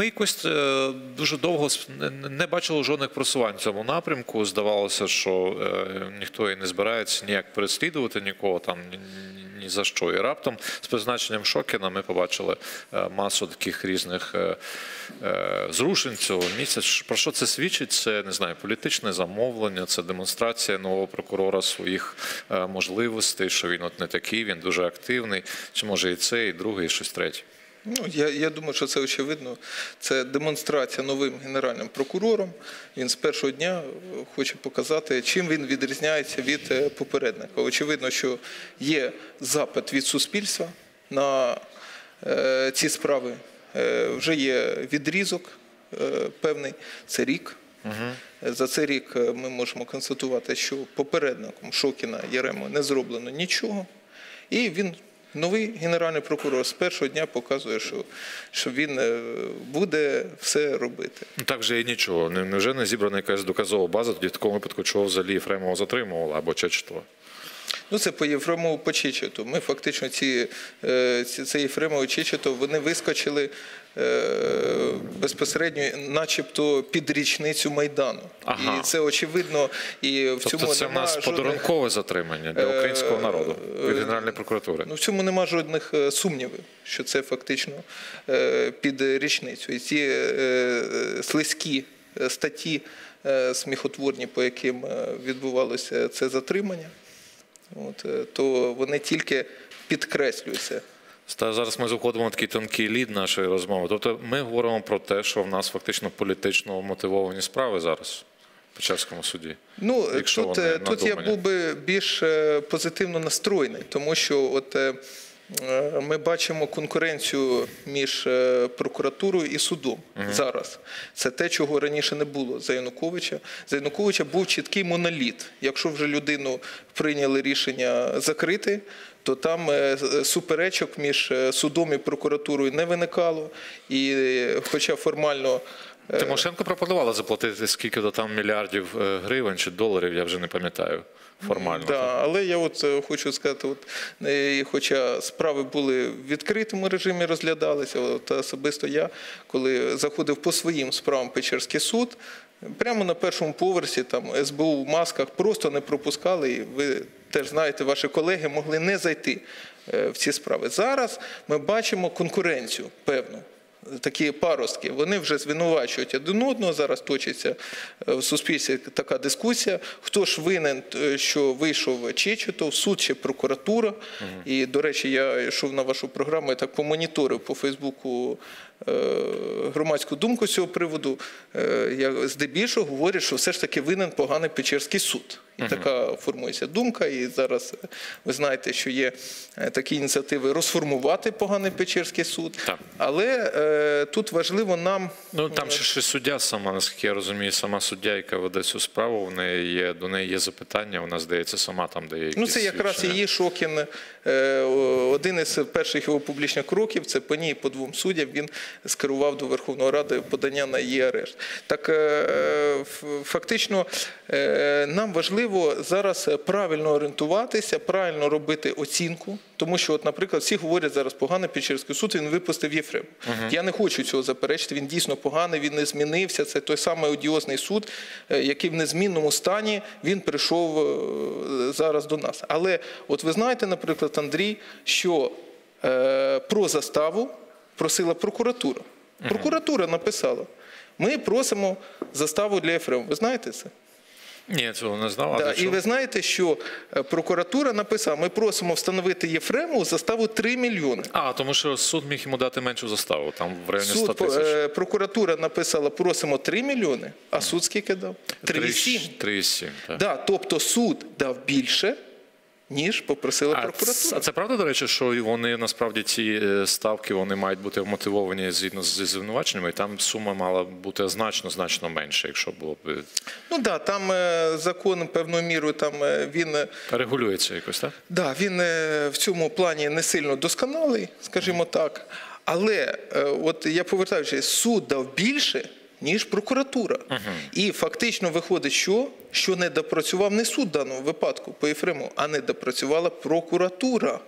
ми якось е, дуже довго не- бачили жодних просувань в цьому напрямку. Здавалося, що е, ніхто і не збирається ніяк переслідувати нікого там ні, за що. І раптом з призначенням Шокіна ми побачили е, масу таких різних зрушень цього місяця. Про що це свідчить? Це не знаю, політичне замовлення, це демонстрація нового прокурора своїх можливостей, що він от не такий, він дуже активний. Чи може і це, і друге, і щось третє. Ну, я, я думаю, що це очевидно. Це демонстрація новим генеральним прокурором. Він з першого дня хоче показати, чим він відрізняється від е, попередника. Очевидно, що є запит від суспільства на е, ці справи. Е, вже є відрізок е, певний, це рік. За цей рік е, ми можемо констатувати, що попередником Шокіна Єремо не зроблено нічого. І він, новий генеральний прокурор, з першого дня показує, що, що він е, буде все робити. Ну так же і нічого. Не- Невже не зібрана якась доказова база, тоді в такому випадку, чого взагалі Єфремова затримувала або Чечетова? Ну, це по Єфремову по Чечету. Ми фактично ці, е, ці це Єфремов і вони вискочили е, безпосередньо, начебто під річницю Майдану. Ага. І це очевидно. І в Тобто цьому це в нас жодних- подарункове затримання для українського народу від Генеральної прокуратури. Ну, в цьому нема жодних е, сумнівів, що це фактично е, під річницю. І ці е, е, слизькі е, статті е, сміхотворні, по яким е, відбувалося це затримання, от, е, то вони тільки підкреслюються. Та зараз ми заходимо на такий тонкий лід нашої розмови. Тобто ми говоримо про те, що в нас фактично політично мотивовані справи зараз в Печерському суді. Ну Якщо тут, е, тут я був би більш е, позитивно настроєний, тому що от ми бачимо конкуренцію між е, прокуратурою і судом зараз. Це те, чого раніше не було за Януковича. За Януковича був чіткий моноліт. Якщо вже людину прийняли рішення закрити, то там е, суперечок між е, судом і прокуратурою не виникало. І е, хоча формально е, Тимошенко пропонувала заплатити скільки то там мільярдів е, гривень чи доларів, я вже не пам'ятаю формально. Да, але я от е, хочу сказати, от, е, хоча справи були в відкритому режимі, розглядалися, от особисто я, коли заходив по своїм справам Печерський суд, прямо на першому поверсі там СБУ в масках просто не пропускали, і ви теж знаєте, ваші колеги могли не зайти е, в ці справи. Зараз ми бачимо конкуренцію певну такі паростки, вони вже звинувачують один одного. Зараз точиться е, в суспільстві така дискусія. Хто ж винен, е, що вийшов Чечетов, суд чи прокуратура. І, до речі, я йшов на вашу програму, я так помоніторив по Фейсбуку е, громадську думку з цього приводу. Я здебільшого говорять, що все ж таки винен поганий Печерський суд. І така формується думка. І зараз е, ви знаєте, що є е, такі ініціативи розформувати поганий Печерський суд. Так. Але е, тут важливо нам Ну там ще, ще суддя сама, наскільки я розумію, сама суддя, яка веде цю справу, в неї є до неї є запитання. Вона здається сама там, дає якісь ну це якраз свідчення. її Шокін. Е, Один із перших його публічних кроків це по ній, по двом суддям. Він скерував до Верховної Ради подання на її арешт. Так е, фактично е, нам важливо зараз правильно орієнтуватися, правильно робити оцінку. Тому що, от, наприклад, всі говорять зараз поганий Печерський суд, він випустив Єфрем. Я не хочу цього заперечити. Він дійсно поганий, він не змінився. Це той самий одіозний суд, який в незмінному стані він прийшов зараз до нас. Але от ви знаєте, наприклад, Андрій, що е, про заставу просила прокуратура. Прокуратура написала: ми просимо заставу для Єфрема. Ви знаєте це? Ні, цього не знав. Да, і ви знаєте, що е, прокуратура написала: ми просимо встановити Єфрему заставу 3 мільйони. А, тому що суд міг йому дати меншу заставу, там в районі 100 тисяч. е, прокуратура написала, просимо 3 мільйони, а суд скільки дав? 3,7. 3,7, так. Да, тобто суд дав більше, ніж попросила А прокуратура. це, а це правда, до речі, що вони насправді ці е, ставки вони мають бути вмотивовані згідно зі звинуваченнями, і там сума мала бути значно значно менше, якщо було б е, Ну да, там е, закон певною мірою там він, регулюється якось, так? да, він в цьому плані не сильно досконалий, скажімо так. Але от я повертаючись, суд дав більше. Ніж прокуратура. І фактично виходить, що, що не допрацював не суд в даному випадку по Єфрему, а не допрацювала прокуратура.